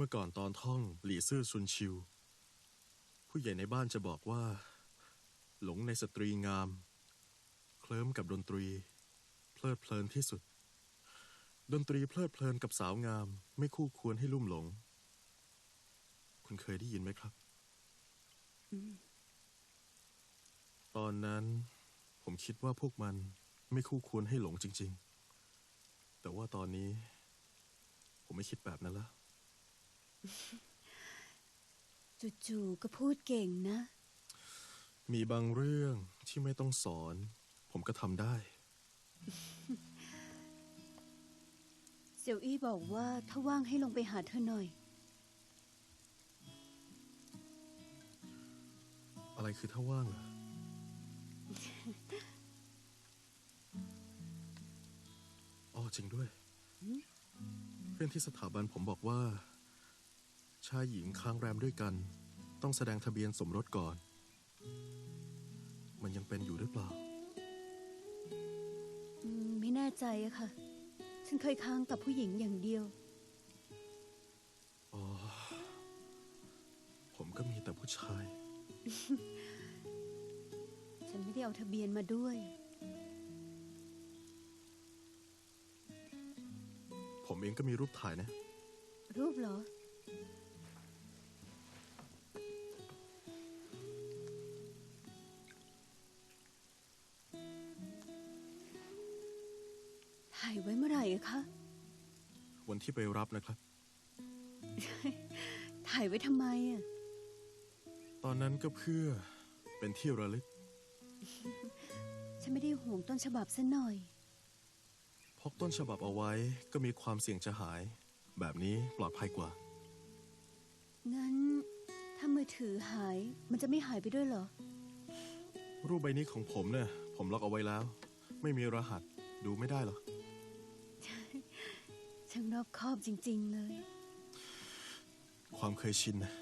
เมื่อก่อนตอนท่องหลี่ซื่อซุนชิว ผู้ใหญ่ในบ้านจะบอกว่า หลงในสตรีงาม เคลิ้มกับดนตรี เพลิดเพลินที่สุด ดนตรีเพลิดเพลินกับสาวงาม ไม่คู่ควรให้ลุ่มหลง คุณเคยได้ยินไหมครับ ตอนนั้น ผมคิดว่าพวกมันไม่คู่ควรให้หลงจริง ๆ แต่ว่าตอนนี้ ผมไม่คิดแบบนั้นแล้ว จู่ๆก็พูดเก่งนะ มีบางเรื่องที่ไม่ต้องสอน ผมก็ทำได้ เสี่ยวอี้บอกว่าถ้าว่างให้ลงไปหาเธอหน่อย อะไรคือถ้าว่างเหรออ๋อจริงด้วย เพื่อนที่สถาบันผมบอกว่า ชายหญิงค้างแรมด้วยกัน ต้องแสดงทะเบียนสมรสก่อน มันยังเป็นอยู่หรือเปล่าอืมไม่แน่ใจอะค่ะ ฉันเคยค้างกับผู้หญิงอย่างเดียว อ๋อ ผมก็มีแต่ผู้ชาย ฉันไม่ได้เอาทะเบียนมาด้วย ผมเองก็มีรูปถ่ายนะ รูปเหรอ ถ่ายไว้เมื่อไหร่อะคะ วันที่ไปรับนะครับ ถ่ายไว้ทำไมอะตอนนั้นก็เพื่อเป็นที่ระลึก ฉันไม่ได้ห่วงต้นฉบับซะหน่อย พกต้นฉบับเอาไว้ก็มีความเสี่ยงจะหาย แบบนี้ปลอดภัยกว่า งั้น ถ้ามือถือหายมันจะไม่หายไปด้วยเหรอ รูปใบนี้ของผมเนี่ย ผมล็อกเอาไว้แล้ว ไม่มีรหัสดูไม่ได้หรอก ช่างรอบคอบจริง ๆ เลย ความเคยชินนะ